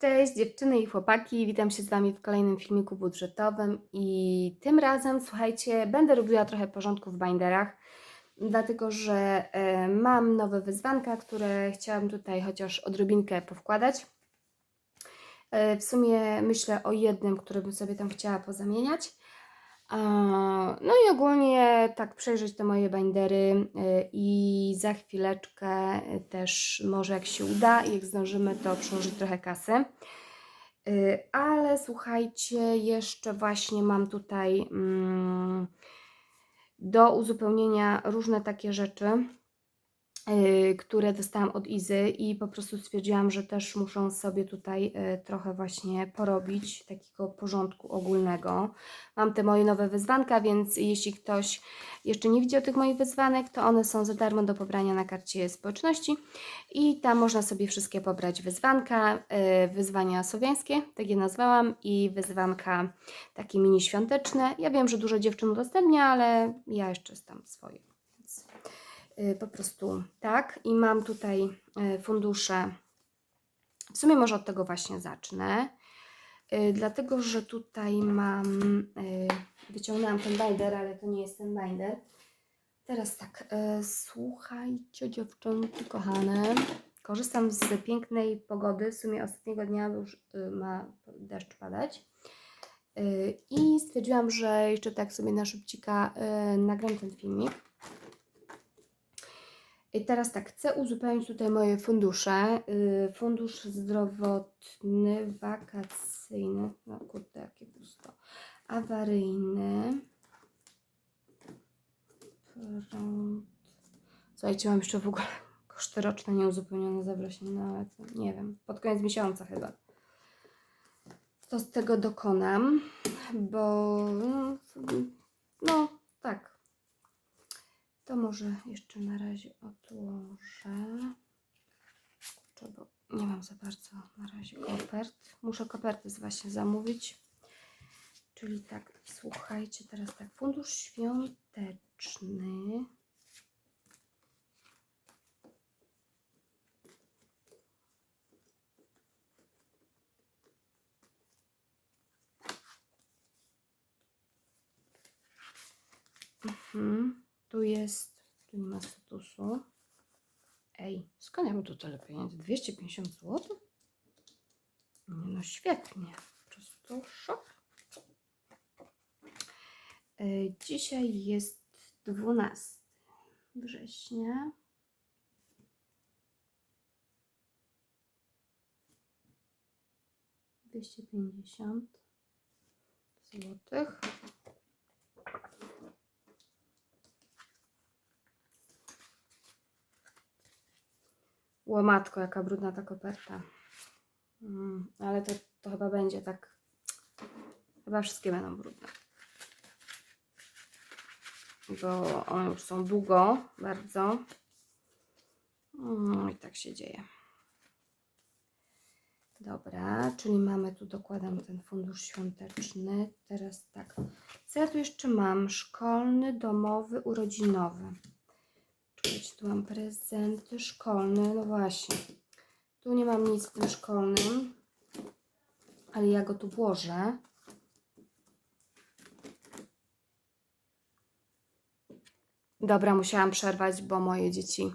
Cześć dziewczyny i chłopaki, witam się z Wami w kolejnym filmiku budżetowym i tym razem, słuchajcie, będę robiła trochę porządku w binderach, dlatego że e, mam nowe wyzwanka, które chciałam tutaj chociaż odrobinkę powkładać. E, w sumie myślę o jednym, który bym sobie tam chciała pozamieniać. No i ogólnie tak przejrzeć te moje bindery y, i za chwileczkę też może jak się uda jak zdążymy to przyłożyć trochę kasy. Y, Ale słuchajcie, jeszcze właśnie mam tutaj mm, do uzupełnienia różne takie rzeczy, które dostałam od Izy i po prostu stwierdziłam, że też muszę sobie tutaj y, trochę właśnie porobić takiego porządku ogólnego. Mam te moje nowe wyzwanka, więc jeśli ktoś jeszcze nie widział tych moich wyzwanek, to one są za darmo do pobrania na karcie społeczności i tam można sobie wszystkie pobrać wyzwanka, y, wyzwania słowiańskie, tak je nazwałam, i wyzwanka takie mini świąteczne. Ja wiem, że dużo dziewczyn udostępnia, ale ja jeszcze tam swoje. Y, po prostu tak. I mam tutaj y, fundusze. W sumie może od tego właśnie zacznę. Y, Dlatego, że tutaj mam, wyciągnęłam ten binder, ale to nie jest ten binder. Teraz tak, słuchajcie dziewczynki kochane, korzystam z pięknej pogody, w sumie ostatniego dnia już ma deszcz padać. I stwierdziłam, że jeszcze tak sobie na szybcika nagram ten filmik. I teraz tak, chcę uzupełnić tutaj moje fundusze. Y, Fundusz zdrowotny, wakacyjny, no kurde, jakie pusto, awaryjny. Prąd. Słuchajcie, mam jeszcze w ogóle koszty roczne nieuzupełnione zawrośnie, no ale to nie wiem, pod koniec miesiąca chyba. To z tego dokonam, bo no, no tak, to może jeszcze na razie odłożę. Kurczę, nie mam za bardzo na razie kopert. Muszę koperty właśnie zamówić. Czyli tak, słuchajcie, teraz tak, fundusz świąteczny. Mhm. Tu jest, tu nie ma statusu. Ej, skąd ja mam tu tyle pieniędzy? 250 zł? No, świetnie. Po prostu szok. E, Dzisiaj jest 12 września. Dwieście pięćdziesiąt złotych. Łomatko, jaka brudna ta koperta. Mm, ale to, to chyba będzie tak. Chyba wszystkie będą brudne. Bo one już są długo, bardzo. No i tak się dzieje. Dobra, czyli mamy tu, dokładam ten fundusz świąteczny. Teraz tak. Co ja tu jeszcze mam? Szkolny, domowy, urodzinowy. Tu mam prezenty szkolne. No właśnie. Tu nie mam nic w tym szkolnym. Ale ja go tu włożę. Dobra, musiałam przerwać, bo moje dzieci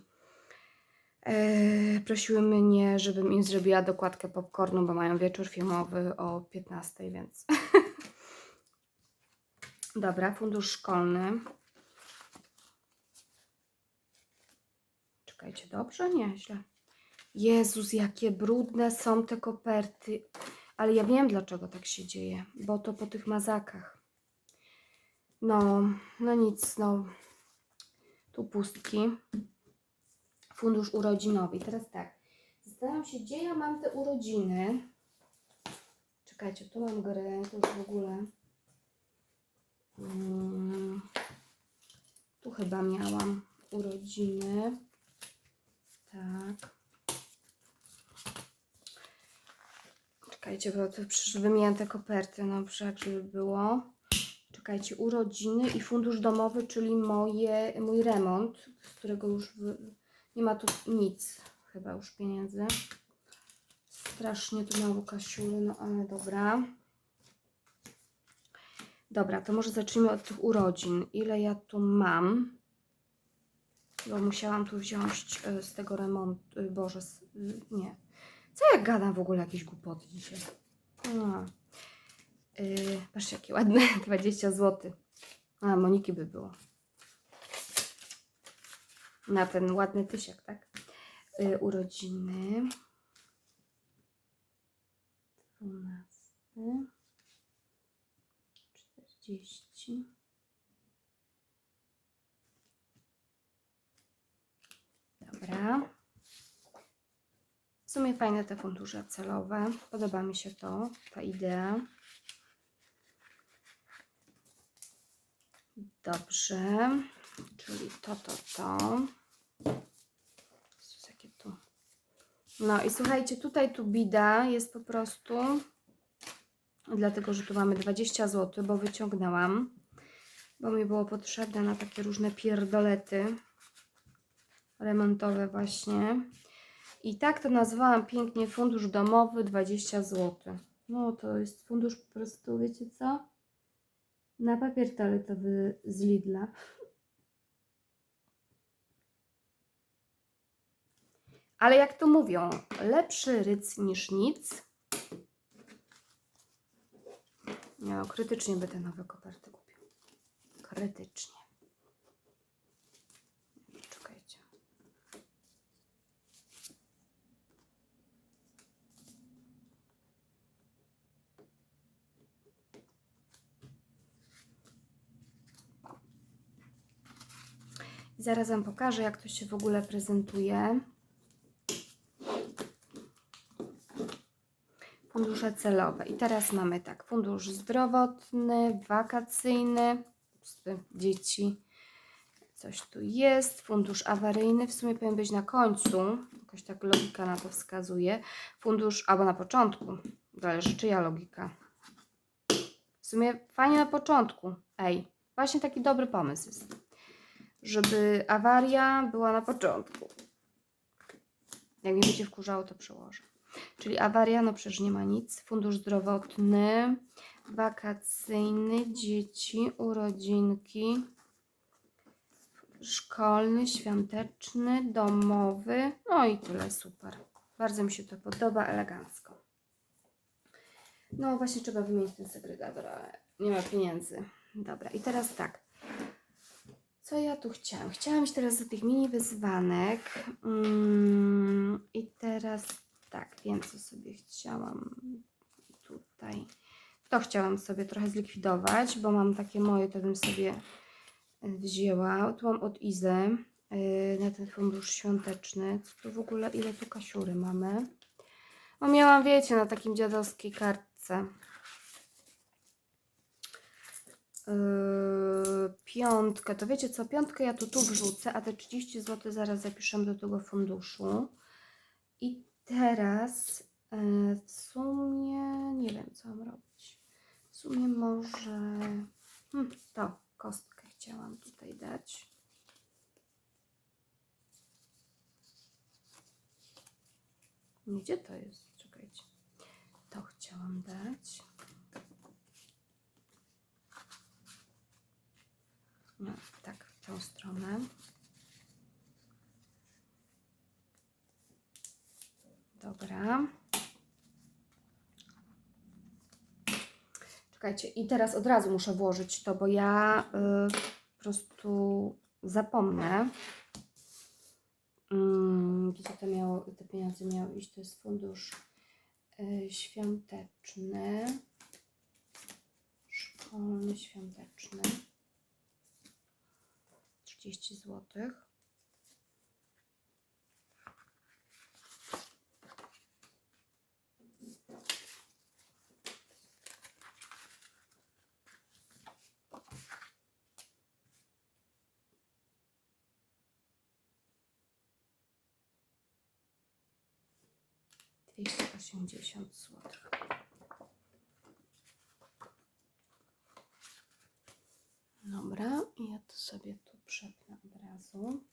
e, prosiły mnie, żebym im zrobiła dokładkę popcornu, bo mają wieczór filmowy o 15, więc. Dobra, fundusz szkolny. Czekajcie, dobrze? Nie, źle. Jezus, jakie brudne są te koperty. Ale ja wiem, dlaczego tak się dzieje, bo to po tych mazakach. No, no nic, no. Tu pustki. Fundusz urodzinowy. Teraz tak. Zastanawiam się, gdzie ja mam te urodziny. Czekajcie, tu mam grę, to już w ogóle. Mm, tu chyba miałam urodziny. Tak. Czekajcie, bo to przecież wymieniam te koperty, no przecież żeby było. Czekajcie, urodziny i fundusz domowy, czyli moje, mój remont, z którego już nie ma tu nic, chyba już pieniędzy. Strasznie tu mało kasiury, no ale dobra. Dobra, to może zacznijmy od tych urodzin. Ile ja tu mam? Bo musiałam tu wziąć e, z tego remontu. e, Boże, y, nie. Co ja gadam w ogóle jakieś głupoty dzisiaj? A. Yy, patrzcie, jakie ładne. 20 zł. A, Moniki by było. Na ten ładny tysiak, tak? Yy, urodziny. 12. 40. Dobra. W sumie fajne te fundusze celowe. Podoba mi się to, ta idea. Dobrze. Czyli to, to, to. Tu. No i słuchajcie, tutaj tu bida jest po prostu, dlatego że tu mamy 20 zł, bo wyciągnęłam, bo mi było potrzebne na takie różne pierdolety remontowe właśnie. I tak to nazwałam pięknie fundusz domowy 20 zł. No to jest fundusz po prostu, wiecie co? Na papier toaletowy z Lidla. Ale jak to mówią, lepszy ryc niż nic. Nie no, krytycznie by te nowe koperty kupił. Krytycznie. Czekajcie. Zaraz Wam pokażę, jak to się w ogóle prezentuje. Fundusze celowe. I teraz mamy tak, fundusz zdrowotny, wakacyjny, dzieci, coś tu jest, fundusz awaryjny, w sumie powinien być na końcu, jakoś tak logika na to wskazuje, fundusz, albo na początku, zależy czyja logika. W sumie fajnie na początku, ej, właśnie taki dobry pomysł jest, żeby awaria była na początku. Jak mnie będzie wkurzało, to przełożę. Czyli awaria, no przecież nie ma nic. Fundusz zdrowotny, wakacyjny, dzieci, urodzinki, szkolny, świąteczny, domowy. No i tyle, super. Bardzo mi się to podoba, elegancko. No właśnie trzeba wymienić ten segregator, ale nie ma pieniędzy. Dobra, i teraz tak. Co ja tu chciałam? Chciałam iść teraz do tych mini wyzwanek. Mm, I teraz tak, wiem co sobie chciałam tutaj. To chciałam sobie trochę zlikwidować, bo mam takie moje, to bym sobie wzięła. Tu mam od Izy yy, na ten fundusz świąteczny. Co tu w ogóle, ile tu kasiury mamy? No miałam, wiecie, na takim dziadowskiej kartce. Yy, piątkę, to wiecie co, piątkę ja tu tu wrzucę, a te 30 zł zaraz zapiszę do tego funduszu. I teraz yy, w sumie nie wiem, co mam robić. W sumie może hmm, to kostkę chciałam tutaj dać. Gdzie to jest? Czekajcie. To chciałam dać. No, tak, w tą stronę. Dobra. Czekajcie, i teraz od razu muszę włożyć to, bo ja y, po prostu zapomnę. Mm, Gdzie to miało, te pieniądze miały iść? To jest fundusz y, świąteczny. Szkolny, świąteczny. 30 zł. Osiemdziesiąt złotych. Dobra, ja to sobie tu przepnę od razu.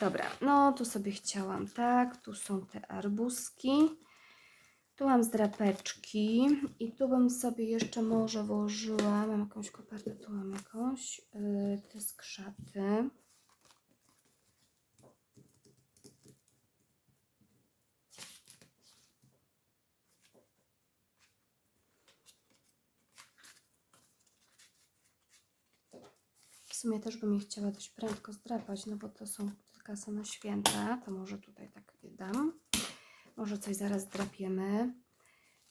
Dobra, no tu sobie chciałam, tak, tu są te arbuzki, tu mam zdrapeczki i tu bym sobie jeszcze może włożyła, mam jakąś kopertę, tu mam jakąś, yy, te skrzaty. Sumie też bym je chciała dość prędko zdrapać, no bo to są kasa na święta, to może tutaj tak dam. Może coś zaraz zdrapiemy.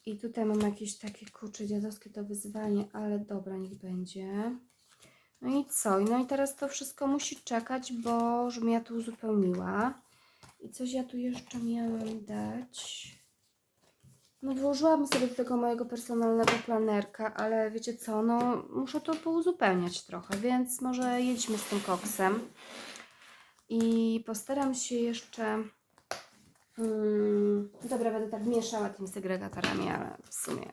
I tutaj mam jakieś takie kurcze dziadowskie to wyzwanie, ale dobra, niech będzie. No i co? No i teraz to wszystko musi czekać, bo żebym ja tu uzupełniła. I coś ja tu jeszcze miałam dać. No włożyłam sobie do tego mojego personalnego planerka, ale wiecie co, no muszę to pouzupełniać trochę, więc może jedźmy z tym koksem. I postaram się jeszcze... Mm, dobra, będę tak mieszała tymi segregatorami, ale w sumie...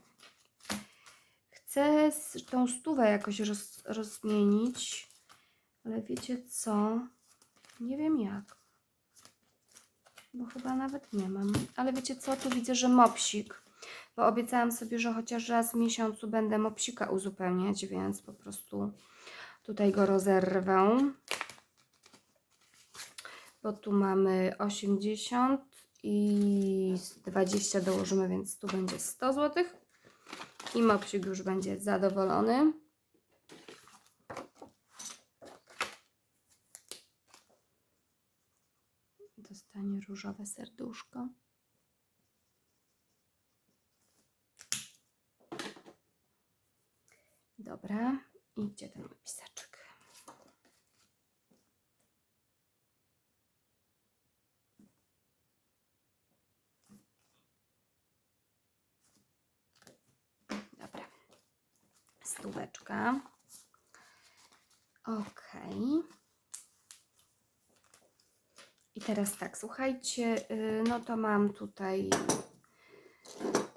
Chcę tą stówę jakoś roz, rozmienić, ale wiecie co? Nie wiem jak. Bo chyba nawet nie mam. Ale wiecie co? Tu widzę, że mopsik. Bo obiecałam sobie, że chociaż raz w miesiącu będę mopsika uzupełniać, więc po prostu tutaj go rozerwę. Bo tu mamy 80 i 20 dołożymy, więc tu będzie 100 zł. I mopsik już będzie zadowolony. Różowe serduszko. Dobra, i gdzie ten mój? Dobra, stóweczka. Okej. I teraz tak, słuchajcie, yy, no to mam tutaj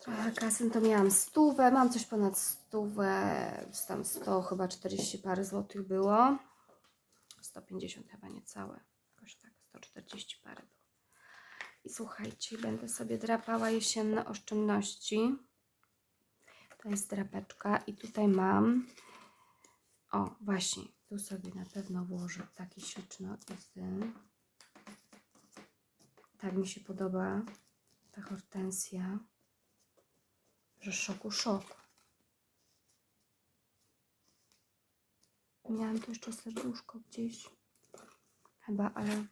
trochę kasy, to miałam stówę, mam coś ponad stówę, z tam 100, chyba 40 parę złotych było. 150 chyba niecałe, jakoś tak, 140 parę było. I słuchajcie, będę sobie drapała jesienne oszczędności. To jest drapeczka i tutaj mam, o właśnie, tu sobie na pewno włożę taki śliczny opisy. Tak mi się podoba ta hortensja, że szoku szok. Miałam tu jeszcze serduszko gdzieś. Chyba, ale...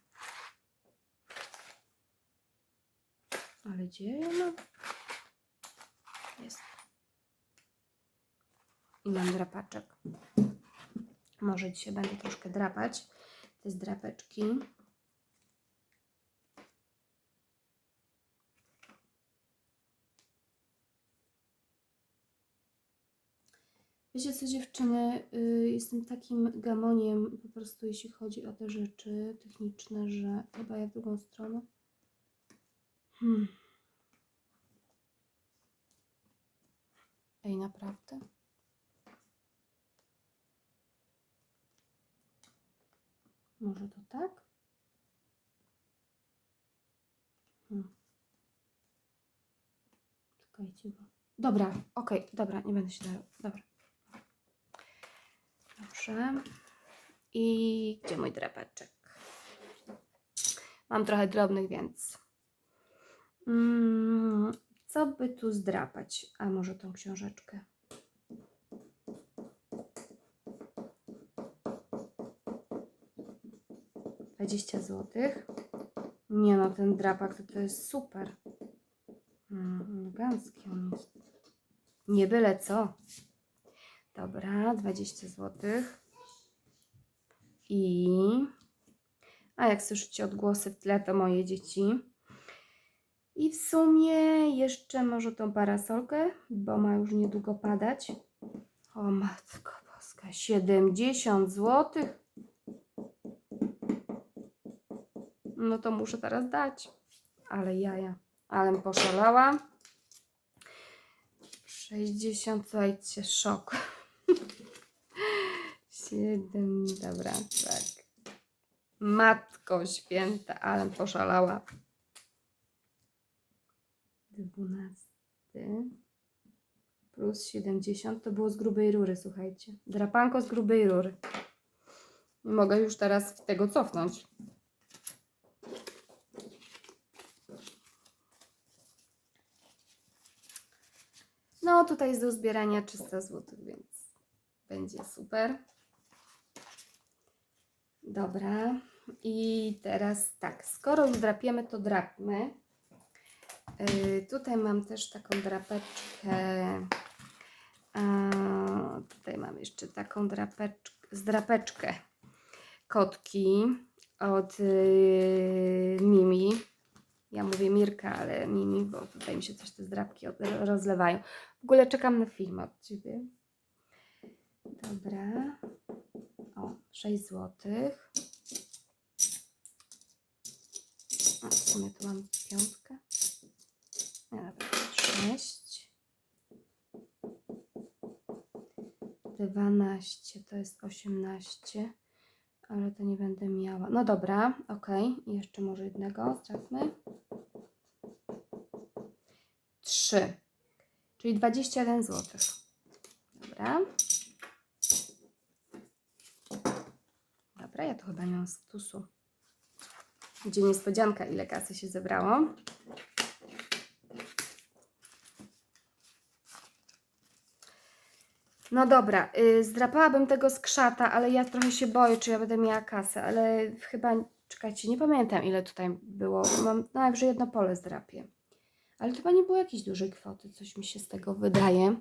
Ale gdzie ono? Jest. I mam drapaczek. Może dzisiaj będę troszkę drapać te z Wiecie co dziewczyny, y, jestem takim gamoniem po prostu jeśli chodzi o te rzeczy techniczne, że chyba ja w drugą stronę. Hmm. Ej, naprawdę? Może to tak? Hmm. Czekajcie. Dobra, okej, dobra, nie będę się dała. Dobrze. I gdzie mój drapeczek? Mam trochę drobnych, więc. Mm, co by tu zdrapać? A może tą książeczkę? Dwadzieścia złotych. Nie no, ten drapak to, to jest super. Mm, elegancki on jest. Nie byle co. Dobra, 20 zł. I. A jak słyszycie odgłosy w tle, to moje dzieci. I w sumie jeszcze może tą parasolkę, bo ma już niedługo padać. O matko boska, 70 zł. No to muszę teraz dać. Ale jaja, ale poszalała. 60, słuchajcie, szok. 7, dobra, tak. Matko święta, ale poszalała. 12 plus 70 to było z grubej rury, słuchajcie. Drapanko z grubej rury. Nie mogę już teraz tego cofnąć. No, tutaj jest do zbierania 300 zł, więc będzie super. Dobra. I teraz tak, skoro już drapiemy, to drapmy. Yy, tutaj mam też taką drapeczkę. Tutaj mam jeszcze taką drapeczkę, zdrapeczkę kotki od yy, Mimi. Ja mówię Mirka, ale Mimi, bo tutaj mi się też te zdrapki rozlewają. W ogóle czekam na film od Ciebie. Dobra. O, 6 złotych. A, w sumie tu mam piątkę. Nie, dobra, 6. 12 to jest 18, ale to nie będę miała. No dobra, ok. Jeszcze może jednego sprawdźmy. 3, czyli 21 zł. Dobra. Nie mam statusu. Gdzie niespodzianka, ile kasy się zebrało. No dobra, y, zdrapałabym tego skrzata, ale ja trochę się boję, czy ja będę miała kasę, ale chyba, czekajcie, nie pamiętam ile tutaj było. Mam no, najwyżej jedno pole zdrapię. Ale chyba nie było jakiejś dużej kwoty, coś mi się z tego wydaje.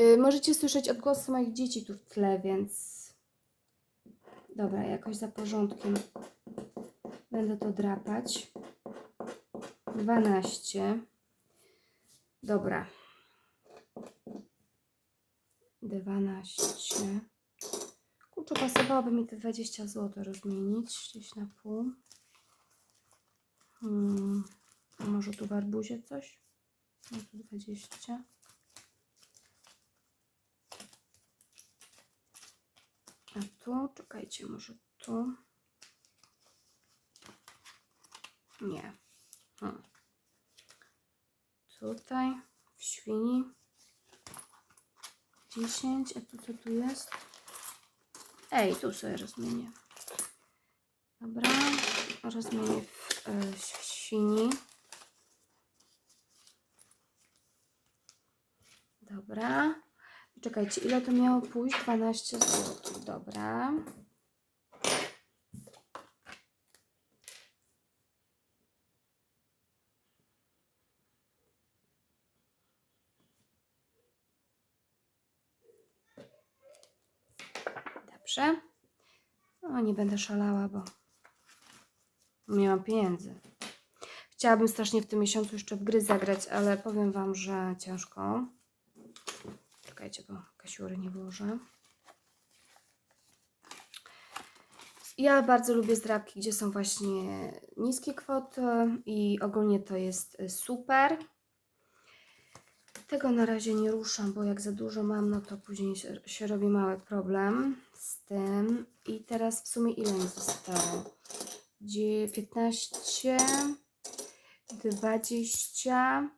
Y, możecie słyszeć odgłosy moich dzieci tu w tle, więc dobra, jakoś za porządkiem będę to drapać. 12. Dobra. 12. Kurczę, pasowałoby mi te 20 zł rozmienić gdzieś na pół. Hmm. A może tu w arbuzie coś? No tu 20. A tu, czekajcie, może tu. Nie. Hmm. Tutaj w świni 10, a tu co tu jest? Ej, tu sobie rozmienię. Dobra, rozmienię w, e, w świni. Dobra. Czekajcie, ile to miało pójść? 12 zł. Dobra. Dobrze. No, nie będę szalała, bo nie mam pieniędzy. Chciałabym strasznie w tym miesiącu jeszcze w gry zagrać, ale powiem Wam, że ciężko. Czekajcie, bo kasiury nie włożę. Ja bardzo lubię zdrabki, gdzie są właśnie niskie kwoty i ogólnie to jest y, super. Tego na razie nie ruszam, bo jak za dużo mam, no to później się, się robi mały problem z tym. I teraz w sumie ile mi zostało? Gdzie 15, 20,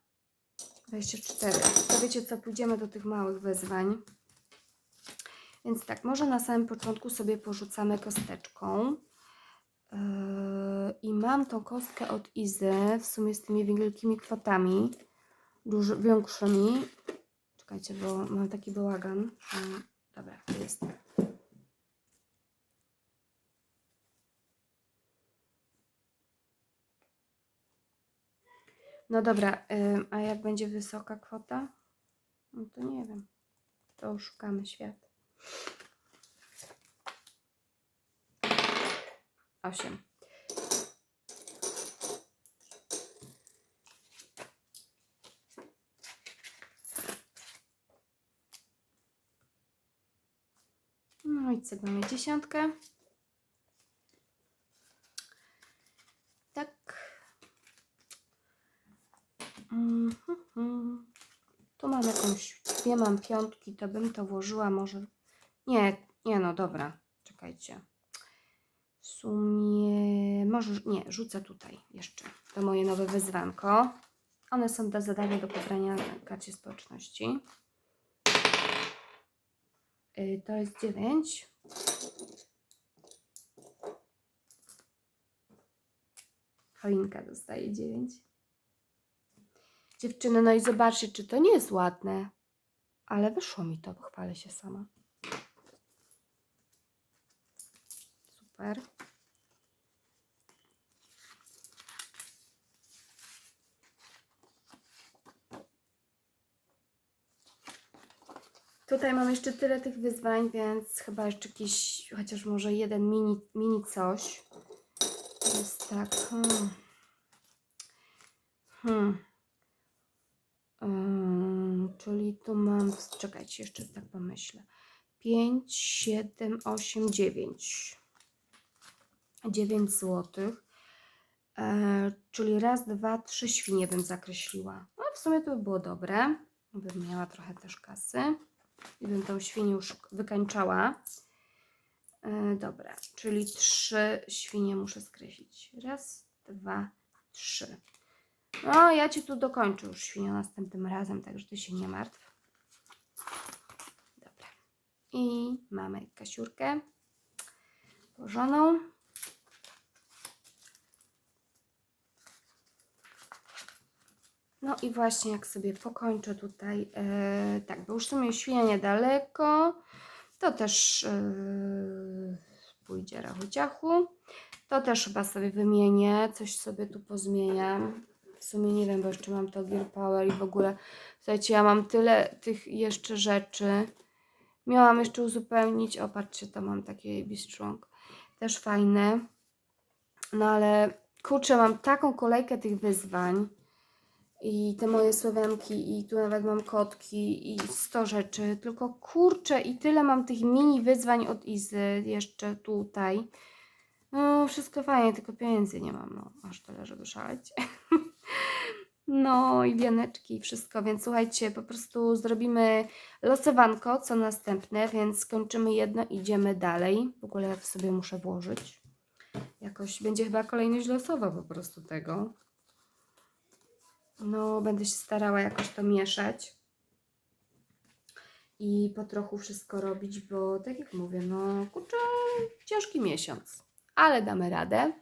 24. To wiecie co, pójdziemy do tych małych wezwań. Więc tak, może na samym początku sobie porzucamy kosteczką. Yy, I mam tą kostkę od Izy, w sumie z tymi wielkimi kwotami, dużo większymi. Czekajcie, bo mam taki bałagan. Dobra, to jest. No dobra, a jak będzie wysoka kwota? No to nie wiem. To szukamy świat. 8. No i co, mamy dziesiątkę. Tak. Mhm. Tu mam mam piątki, to bym to włożyła może... Nie, nie no, dobra, czekajcie. sumie może nie, rzucę tutaj jeszcze to moje nowe wyzwanko. One są do zadania do pobrania na karcie społeczności. Y, To jest 9. Choinka dostaje 9. Dziewczyny, no i zobaczcie, czy to nie jest ładne. Ale wyszło mi to, pochwalę się sama. Super. Tutaj mam jeszcze tyle tych wyzwań, więc chyba jeszcze jakiś, chociaż może jeden mini, mini coś. Jest tak. Hmm. Hmm. Czyli tu mam, czekajcie, jeszcze tak pomyślę. 5, 7, 8, 9. 9 złotych. E, czyli raz, dwa, trzy świnie bym zakreśliła. No w sumie to by było dobre. Bym miała trochę też kasy. I bym tą świnię już wykańczała. E, dobra, czyli trzy świnie muszę skreślić. Raz, dwa, trzy. No, ja ci tu dokończę już świnię następnym razem, także ty się nie martw. Dobra. I mamy kasiurkę położoną. No i właśnie jak sobie pokończę tutaj, e, tak, bo już w sumie świnia niedaleko, to też e, pójdzie rachuciachu. To też chyba sobie wymienię, coś sobie tu pozmieniam. Sumie nie wiem, bo jeszcze mam to Gear Power i w ogóle, słuchajcie, ja mam tyle tych jeszcze rzeczy. Miałam jeszcze uzupełnić, o patrzcie, to mam takie AB Strong, też fajne. No ale kurczę, mam taką kolejkę tych wyzwań i te moje słowianki i tu nawet mam kotki i 100 rzeczy, tylko kurczę i tyle mam tych mini wyzwań od Izy jeszcze tutaj. No wszystko fajnie, tylko pieniędzy nie mam, no aż tyle, żeby szaleć. No i wianeczki i wszystko, więc słuchajcie, po prostu zrobimy losowanko, co następne, więc skończymy jedno, idziemy dalej. W ogóle w sobie muszę włożyć. Jakoś będzie chyba kolejność losowa po prostu tego. No, będę się starała jakoś to mieszać i po trochu wszystko robić, bo tak jak mówię, no kurczę, ciężki miesiąc, ale damy radę.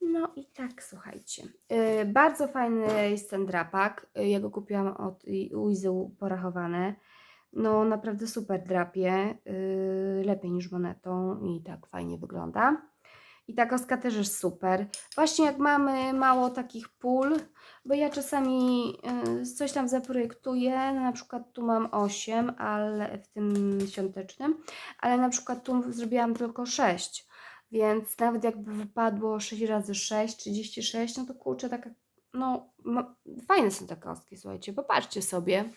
No i tak, słuchajcie. Yy, bardzo fajny jest ten drapak. Yy, ja go kupiłam od y, u Izy porachowany. No naprawdę super drapie. Yy, lepiej niż monetą i tak fajnie wygląda. I ta kostka też jest super. Właśnie jak mamy mało takich pól, bo ja czasami y, coś tam zaprojektuję, no na przykład tu mam 8, ale w tym świątecznym, ale na przykład tu zrobiłam tylko 6, więc nawet jakby wypadło 6 razy 6, 36, no to kurczę, taka, no fajne są te kostki, słuchajcie, popatrzcie sobie.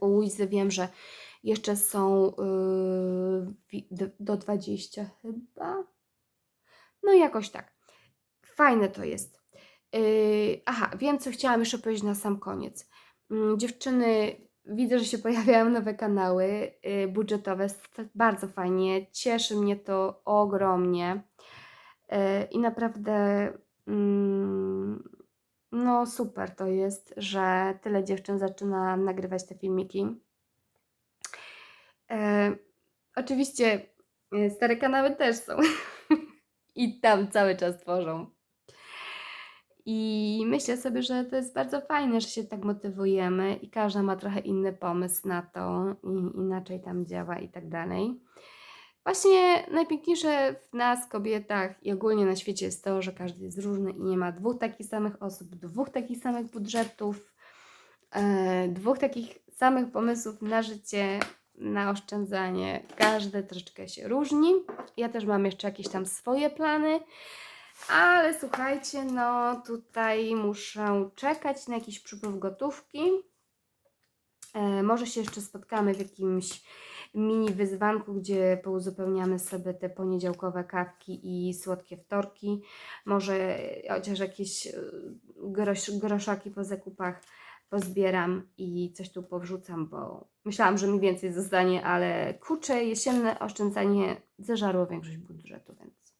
U Izy wiem, że jeszcze są yy, do 20 chyba, no jakoś tak. Fajne to jest. Yy, aha, wiem, co chciałam jeszcze powiedzieć na sam koniec. Mm, dziewczyny, widzę, że się pojawiają nowe kanały yy, budżetowe. Bardzo fajnie. Cieszy mnie to ogromnie. Yy, I naprawdę, mm, no super to jest, że tyle dziewczyn zaczyna nagrywać te filmiki. Yy, oczywiście stare kanały też są. I tam cały czas tworzą. I myślę sobie, że to jest bardzo fajne, że się tak motywujemy i każda ma trochę inny pomysł na to i inaczej tam działa i tak dalej. Właśnie najpiękniejsze w nas, kobietach i ogólnie na świecie jest to, że każdy jest różny i nie ma dwóch takich samych osób, dwóch takich samych budżetów, e, dwóch takich samych pomysłów na życie, na oszczędzanie. Każdy troszeczkę się różni. Ja też mam jeszcze jakieś tam swoje plany, ale słuchajcie, no tutaj muszę czekać na jakiś przypływ gotówki. E, może się jeszcze spotkamy w jakimś mini wyzwanku, gdzie pouzupełniamy sobie te poniedziałkowe kawki i słodkie wtorki. Może chociaż jakieś e, grosz, groszaki po zakupach pozbieram i coś tu powrzucam, bo myślałam, że mi więcej zostanie, ale kurczę, jesienne oszczędzanie zeżarło większość budżetu, więc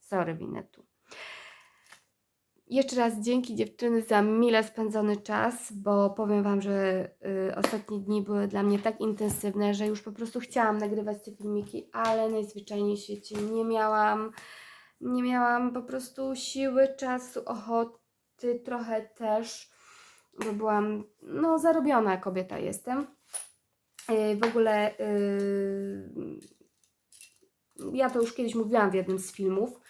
sorry, winę tu. Jeszcze raz dzięki dziewczyny za mile spędzony czas, bo powiem Wam, że y, ostatnie dni były dla mnie tak intensywne, że już po prostu chciałam nagrywać te filmiki, ale najzwyczajniej w świecie nie miałam, nie miałam po prostu siły, czasu, ochoty, trochę też, bo byłam, no zarobiona kobieta jestem. Y, w ogóle y, ja to już kiedyś mówiłam w jednym z filmów,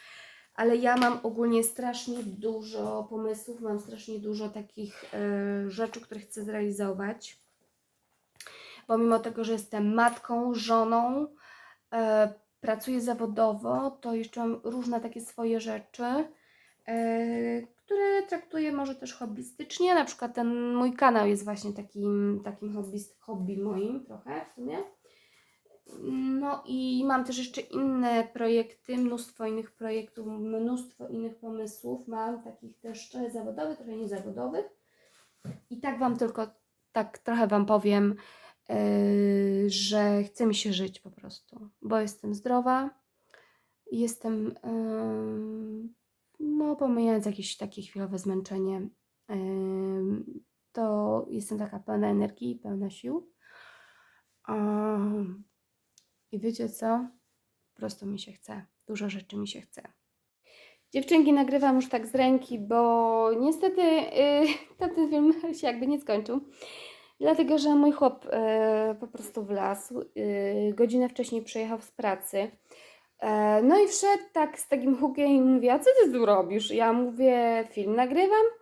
ale ja mam ogólnie strasznie dużo pomysłów, mam strasznie dużo takich e, rzeczy, które chcę zrealizować. Pomimo tego, że jestem matką, żoną, e, pracuję zawodowo, to jeszcze mam różne takie swoje rzeczy, e, które traktuję może też hobbystycznie. Na przykład ten mój kanał jest właśnie takim, takim hobbyst, hobby moim trochę w sumie. No i mam też jeszcze inne projekty, mnóstwo innych projektów, mnóstwo innych pomysłów. Mam takich też trochę zawodowych, trochę niezawodowych. I tak Wam tylko, tak trochę Wam powiem, yy, że chce mi się żyć po prostu, bo jestem zdrowa, jestem, yy, no pomijając jakieś takie chwilowe zmęczenie, yy, to jestem taka pełna energii, pełna sił. Um, i wiecie co? Po prostu mi się chce. Dużo rzeczy mi się chce. Dziewczynki, nagrywam już tak z ręki, bo niestety yy, tamten film się jakby nie skończył. Dlatego, że mój chłop yy, po prostu wlazł. Yy, godzinę wcześniej przyjechał z pracy. Yy, no i wszedł tak z takim hukiem i mówi, a co ty tu robisz? Ja mówię, film nagrywam.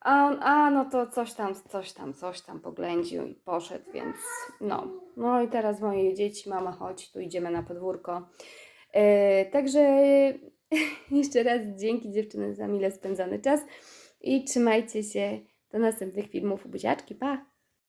A on, a no to coś tam, coś tam, coś tam poględził i poszedł, więc no. No i teraz moje dzieci, mama chodź, tu idziemy na podwórko. E, także jeszcze raz dzięki dziewczyny za mile spędzony czas i trzymajcie się do następnych filmów. Buziaczki, pa!